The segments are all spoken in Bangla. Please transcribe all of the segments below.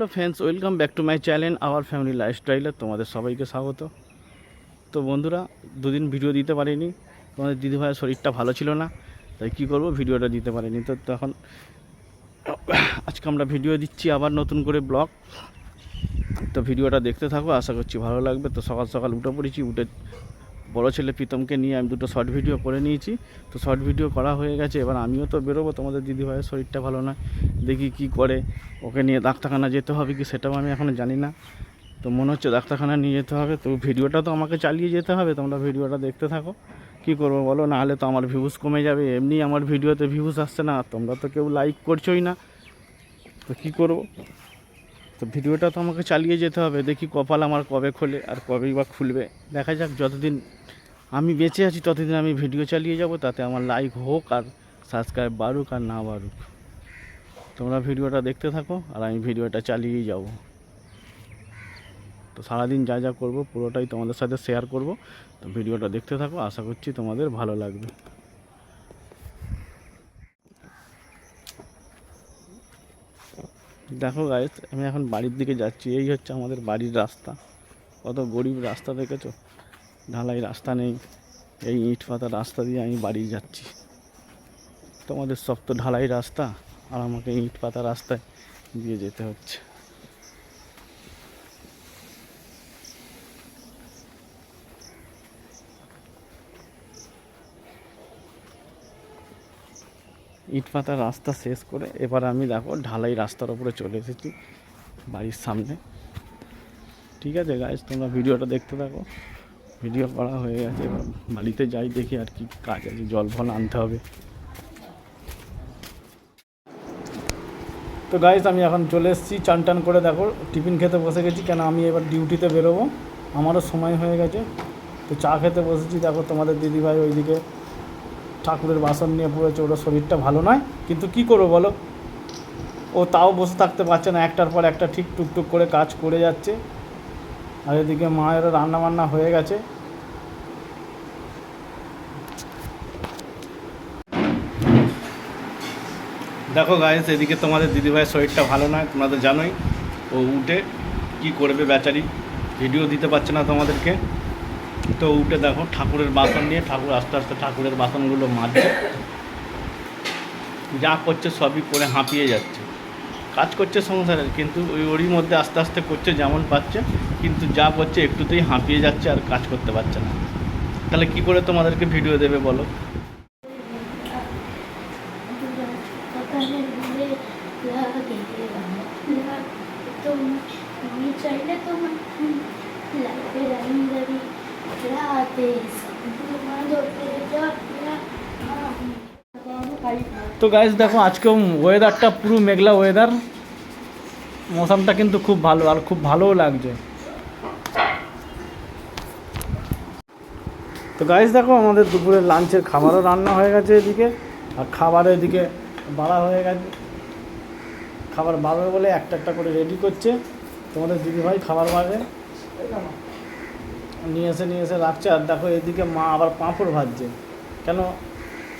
Hello friends, welcome back to my channel our family লাইফস্টাইলে তোমাদের সবাইকে স্বাগত। তো বন্ধুরা, দুদিন ভিডিও দিতে পারিনি। তোমাদের দিদিভাইয়ের শরীরটা ভালো ছিল না, তাই কী করব, ভিডিওটা দিতে পারিনি। তো তখন আজকে আমরা ভিডিও দিচ্ছি আবার নতুন করে ব্লগ। তো ভিডিওটা দেখতে থাকো, আশা করছি ভালো লাগবে। তো সকাল সকাল উঠে পড়েছি, উঠে বড় ছেলে প্রীতমকে নিয়ে আমি দুটো শর্ট ভিডিও করে নিয়েছি। তো শর্ট ভিডিও করা হয়ে গেছে, এবার আমিও তো বেরোবো, তোমাদের দিদিভাইয়ের শরীরটা ভালো না দেখি কি করে। ওকে নিয়ে ডাক্তারখানা যেতে হবে কি সেটাও আমি এখনও জানি না। তো মনে হচ্ছে ডাক্তারখানা নিয়ে যেতে হবে, তো ভিডিওটা তো আমাকে চালিয়ে যেতে হবে, তোমরা ভিডিওটা দেখতে থাকো। কি করব বলো নাহলে তো আমার ভিউজ কমে যাবে, এমনি আমার ভিডিওতে ভিউজ আসছে না, তোমরা তো কেউ লাইক করছোই না। তো কী করব? তো ভিডিওটা তো আমাকে চালিয়ে যেতে হবে। দেখি কপাল আমার কবে খোলে আর কবেই বা খুলবে। দেখা যাক যতদিন আমি বেঁচে আছি, ততদিন আমি ভিডিও চালিয়ে যাব, তাতে আমার লাইক হোক আর সাবস্ক্রাইব বাড়ুক আর না বাড়ুক। তোমরা ভিডিওটা দেখতে থাকো আর আমি ভিডিওটা চালিয়েই যাব। তো সারাদিন যা যা করব পুরোটাই তোমাদের সাথে শেয়ার করব। তো ভিডিওটা দেখতে থাকো, আশা করছি তোমাদের ভালো লাগবে। দেখো গাইস আমি এখন বাড়ির দিকে যাচ্ছি, এই হচ্ছে আমাদের বাড়ির রাস্তা। কত গরিব রাস্তা দেখেছ? ঢালাই রাস্তা নেই, এই ইট পাতা রাস্তা দিয়ে আমি বাড়ি যাচ্ছি। তোমাদের সব তো ঢালাই রাস্তা, আর আমাকে ইট পাতা রাস্তায় দিয়ে যেতে হচ্ছে। ইট পাতা রাস্তা শেষ করে এবার আমি দেখো ঢালাই রাস্তার উপরে চলে এসেছি বাড়ির সামনে। ঠিক আছে গাইজ তোমরা ভিডিওটা দেখতে থাকো। ভিডিও করা হয়ে গেছে, এবার বাড়িতে যাই দেখি আর কি কাজ আছে, জল ফল আনতে হবে। তো গাইজ আমি এখন চলে এসেছি, চান টান করে দেখো, টিফিন খেতে বসে গেছি, কেন আমি এবার ডিউটিতে বেরোবো? আমারও সময় হয়ে গেছে। তো চা খেতে বসেছি, দেখো তোমাদের দিদিভাই ওইদিকে ঠাকুরের বাসন নিয়ে পড়েছে ওর শরীরটা ভালো নয়, কিন্তু কি করব বলো? ও তাও বসে থাকতে পারছে না, একটার পর একটা ঠিক টুকটুক করে কাজ করে যাচ্ছে। আর এদিকে মায়েরও রান্না বান্না হয়ে গেছে। দেখো গাইস এদিকে তোমাদের দিদিভাইয়ের শরীরটা ভালো নয়, তোমরা তো জানোই, ও উঠে কি করবে বেচারি ভিডিও দিতে পারছে না তোমাদেরকে। তো উঠে দেখো ঠাকুরের বাসন নিয়ে, ঠাকুর আস্তে আস্তে ঠাকুরের বাসনগুলো মাজছে। যা করছে সবই করে হাঁপিয়ে যাচ্ছে। কাজ করছে সংসারের কিন্তু ওই ওরই মধ্যে আস্তে আস্তে করছে যেমন পাচ্ছে, কিন্তু যা করছে একটুতেই হাঁপিয়ে যাচ্ছে আর কাজ করতে পারছে না। তাহলে কি করে তোমাদেরকে ভিডিও দেবে বলো? চাইলে তোমার রাতে তো গাইজ দেখো, আজকেও ওয়েদারটা পুরো মেঘলা ওয়েদার মৌসামটা কিন্তু খুব ভালো, আর খুব ভালোও লাগছে। তো গাইজ দেখো, আমাদের দুপুরে লাঞ্চের খাবারও রান্না হয়ে গেছে এদিকে, আর খাবারের এদিকে বাড়া হয়ে গেছে। খাবার বাড়বে বলে একটা একটা করে রেডি করছে। তোমাদের দিদিভাই খাবার বাড়বে। নিয়ে এসে নিয়ে এসে রাখছে আর দেখো এদিকে মা আবার পাঁপড় ভাজছে। কেন?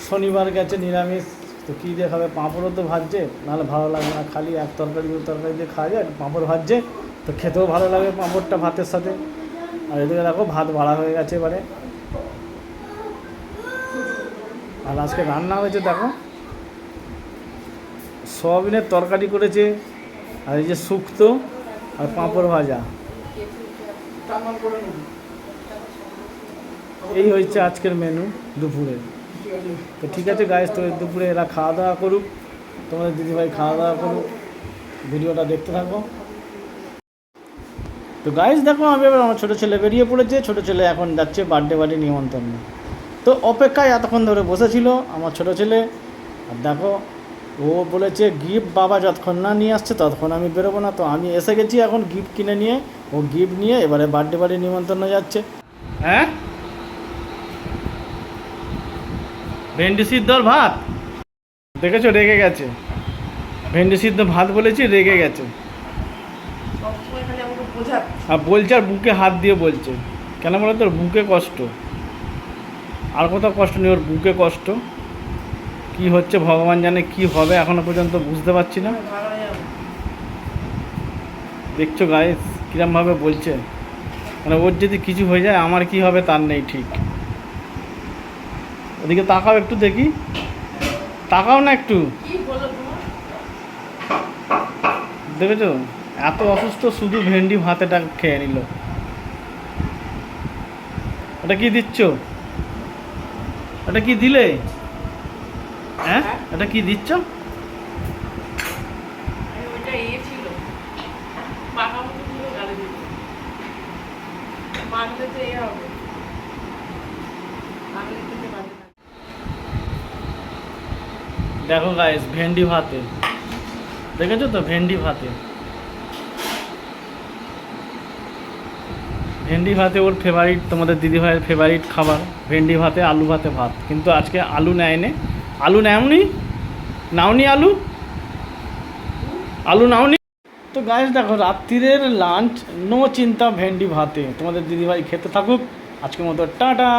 শনিবার গেছে, নিরামিষ, তো কী দিয়ে খাবে? পাঁপড়ও তো ভাজছে, নাহলে ভালো লাগে না। খালি এক তরকারি, দু তরকারি দিয়ে খাওয়া যায়, পাঁপড় ভাজছে, তো খেতেও ভালো লাগে পাঁপড়টা ভাতের সাথে। আর এদিকে দেখো ভাত বাড়া হয়ে গেছে এবারে। আর আজকে রান্না হয়েছে, দেখো। সয়াবিনের তরকারি করেছে, আর এই যে শুক্তো আর পাঁপড় ভাজা। এই হয়েছে আজকের মেনু দুপুরে। তো ঠিক আছে গাইজ তো দুপুরে এরা খাওয়া দাওয়া করুক, তোমাদের দিদিভাই খাওয়া দাওয়া করুক, ভিডিওটা দেখতে থাকো। তো গাইজ দেখো আমি এবার আমার ছোটো ছেলে বেরিয়ে পড়েছে, ছোটো ছেলে এখন যাচ্ছে বার্থডে বাড়ি নিমন্ত্রণ তো অপেক্ষায় এতক্ষণ ধরে বসেছিল আমার ছোটো ছেলে। আর দেখো, ও বলেছে গিফট বাবা যতক্ষণ না নিয়ে আসছে, ততক্ষণ আমি বেরোবো না। তো আমি এসে গেছি এখন গিফট কিনে নিয়ে। ও গিফট নিয়ে এবারে বার্থডে বাড়ি নিমন্ত্রণ যাচ্ছে। হ্যাঁ? ভেন্ডি সিদ্ধর ভাত? দেখেছ রেগে গেছে। ভেন্ডি সিদ্ধ ভাত বলেছি রেগে গেছে। আর বলছে আর বুকে হাত দিয়ে বলছে। কেন বলো তোর বুকে কষ্ট। আর কোথাও কষ্ট নেই ওর বুকে কষ্ট। কি হচ্ছে ভগবান জানে কি হবে এখনও পর্যন্ত বুঝতে পারছি না। দেখছ গায়ে কিরমভাবে বলছে? মানে ওর যদি কিছু হয়ে যায় আমার কি হবে তার নেই ঠিক। ওদিকে তাকাও একটু দেখি। তাকাও না একটু। দেখেছ? এত অসুস্থ শুধু ভেন্ডি ভাতেটা খেয়ে নিল। ওটা কি দিচ্ছ? ওটা কি দিলে? হ্যাঁ? এটা কি দিচ্ছ আরে ওইটা ইয়ে ছিল পাকা মতো ছিল গালে দিত মানলে তো এ হবে মানলে কিন্তু বাজে না দেখো গাইস ভেন্ডি ভাতে। দেখেছ তো? ভেন্ডি ভাতে। ভেন্ডি ভাতে ওর ফেভারিট তোমাদের দিদিভাইয়ের ফেভারিট খাবার। ভেন্ডি ভাতে, আলু ভাতে ভাত। কিন্তু আজকে আলু নেয়নি। আলু নেওনি? নাওনি আলু? আলু নাওনি? তো গাইস দেখো, রাত্রিরের লাঞ্চ নো চিন্তা, ভেন্ডি ভাতে। তোমাদের দিদিভাই খেতে থাকুক। আজকের মতো টাটা।